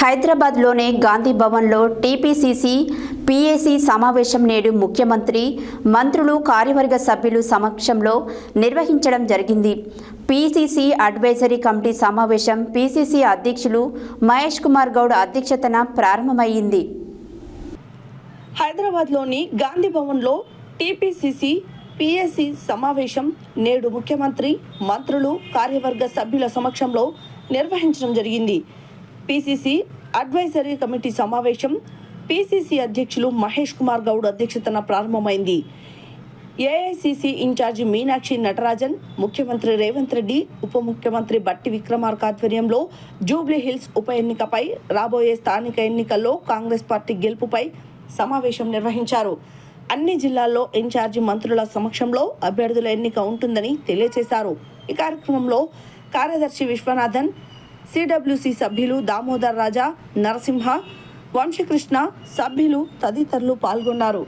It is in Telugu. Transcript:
హైదరాబాద్లోని గాంధీ భవన్లో టీపీసీసీ పీఏసీ సమావేశం నేడు ముఖ్యమంత్రి మంత్రులు కార్యవర్గ సభ్యులు సమక్షంలో నిర్వహించడం జరిగింది. పీసీసీ అడ్వైజరీ కమిటీ సమావేశం పీసీసీ అధ్యక్షులు మహేష్ కుమార్ గౌడ్ అధ్యక్షతన ప్రారంభమైంది. హైదరాబాద్లోని గాంధీ భవన్లో టీపీసీసీ పీఎస్సీ సమావేశం నేడు ముఖ్యమంత్రి మంత్రులు కార్యవర్గ సభ్యుల సమక్షంలో నిర్వహించడం జరిగింది. పీసీసీ అడ్వైజరీ కమిటీ సమావేశం పీసీసీ అధ్యక్షులు మహేష్ కుమార్ గౌడ్ అధ్యక్షతన ప్రారంభమైంది. ఏఐసిసి ఇన్ఛార్జి మీనాక్షి నటరాజన్ ముఖ్యమంత్రి రేవంత్ రెడ్డి ఉప ముఖ్యమంత్రి బట్టి విక్రమార్క ఆధ్వర్యంలో జూబ్లీ హిల్స్ ఉప ఎన్నికపై రాబోయే స్థానిక ఎన్నికల్లో కాంగ్రెస్ పార్టీ గెలుపుపై సమావేశం నిర్వహించారు. అన్ని జిల్లాల్లో ఇన్ఛార్జి మంత్రుల సమక్షంలో అభ్యర్థుల ఎన్నిక ఉంటుందని తెలియజేశారు. ఈ కార్యక్రమంలో కార్యదర్శి విశ్వనాథన్ సిడబ్ల్యూసి సభ్యులు దామోదర్ రాజా నరసింహ వంశకృష్ణ సభ్యులు తదితరులు పాల్గొన్నారు.